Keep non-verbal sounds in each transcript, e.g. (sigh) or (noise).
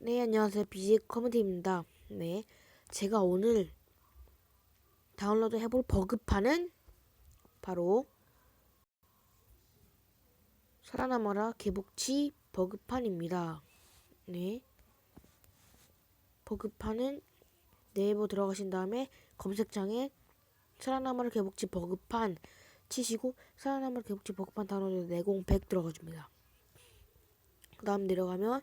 네, 안녕하세요. BJ 커뮤니티입니다. 네, 제가 오늘 다운로드 해볼 버그판은 바로 살아남아라 개복치 버그판입니다. 네, 버그판은 네이버 들어가신 다음에 검색창에 살아남아라 개복치 버그판 치시고 살아남아라 개복치 버그판 다운로드 내공 100 들어가줍니다. 그 다음 내려가면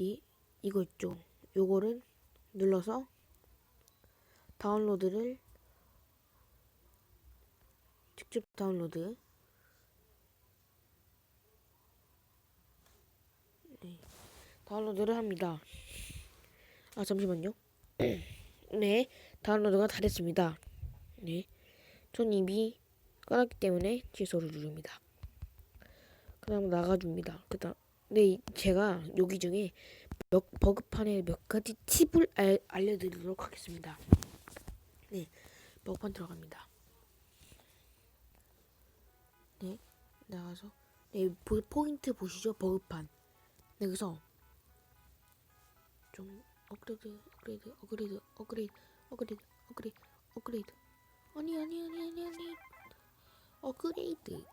이 이거 있죠. 요거를 눌러서 다운로드를 직접 다운로드 네, 다운로드를 합니다. 아 잠시만요. (clears throat) 네, 다운로드가 다 됐습니다. 네, 전 이미 깔았기 때문에 취소를 누릅니다. 그 다음 나가줍니다. 그 다음 네, 이- 제가 여기 중에 몇 버그판의 몇 가지 팁을 알, 알려드리도록 하겠습니다. 네, 버그판 들어갑니다. 네, 나가서 네, 보, 포인트 보시죠, 버그판. 네, 여기서 좀 업그레이드, 업그레이드, 업그레이드, 업그레이드, 업그레이드, 업그레이드, 업그레이드. 아니, 아니, 아니, 아니, 아니. 업그레이드.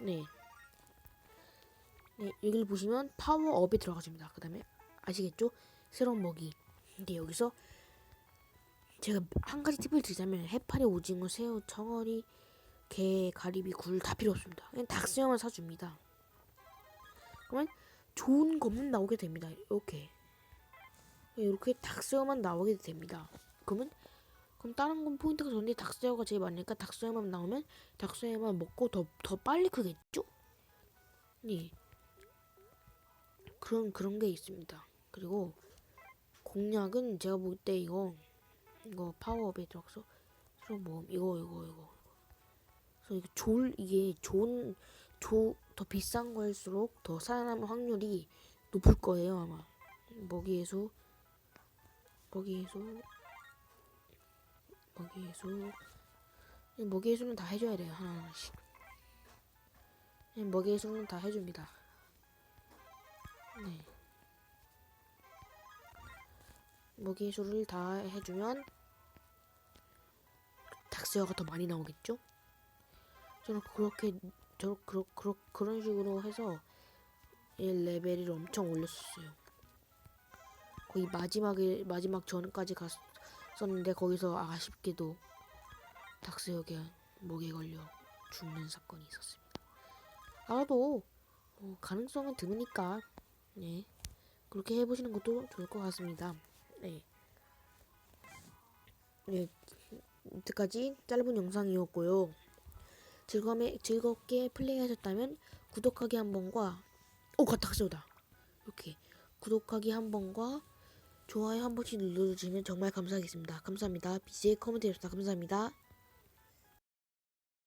네. 네, 여기를 보시면 파워업에 들어가줍니다. 그 다음에 아시겠죠? 새로운 먹이. 근데 여기서 제가 한 가지 팁을 드리자면 해파리, 오징어, 새우, 청어리, 게, 가리비, 굴 다 필요 없습니다. 그냥 닭수염을 사줍니다. 그러면 좋은 것만 나오게 됩니다. 이렇게 이렇게 닭수염만 나오게 됩니다. 그러면 그럼 다른 건 포인트가 좋은데 닭수염가 제일 많으니까 닭수염만 나오면 닭수염만 먹고 더 더 빨리 크겠죠? 네. 그런 그런 게 있습니다. 그리고 공략은 제가 볼 때 이거 이거 파워업에 들어가서 모험 이거 이거 이거 그래서 이거 졸 이게 좋은 조 더 비싼 거일수록 더 살아남을 확률이 높을 거예요 아마 먹이에서 먹이에서 먹이에서 먹이에서는 다 해줘야 돼요 하나하나씩 먹이에서는 다 해줍니다 네. 먹이 수를 다 해주면 닭새우가 더 많이 나오겠죠? 저는 그렇게 저 그러, 그러, 그런 식으로 해서 이 레벨을 엄청 올렸었어요. 거의 마지막에 마지막 전까지 갔 었는데 거기서 아쉽게도 닭새우에 목에 걸려 죽는 사건이 있었습니다. 아마도 뭐 가능성은 드무니까 네 그렇게 해보시는 것도 좋을 것 같습니다. 네. 네, 이때까지 짧은 영상이었고요. 즐거움에 즐겁게 플레이하셨다면 구독하기 한 번과 오 닭새우다 이렇게 구독하기 한 번과 좋아요 한 번씩 눌러주시면 정말 감사하겠습니다. 감사합니다. BJ 커뮤니티였습니다. 감사합니다.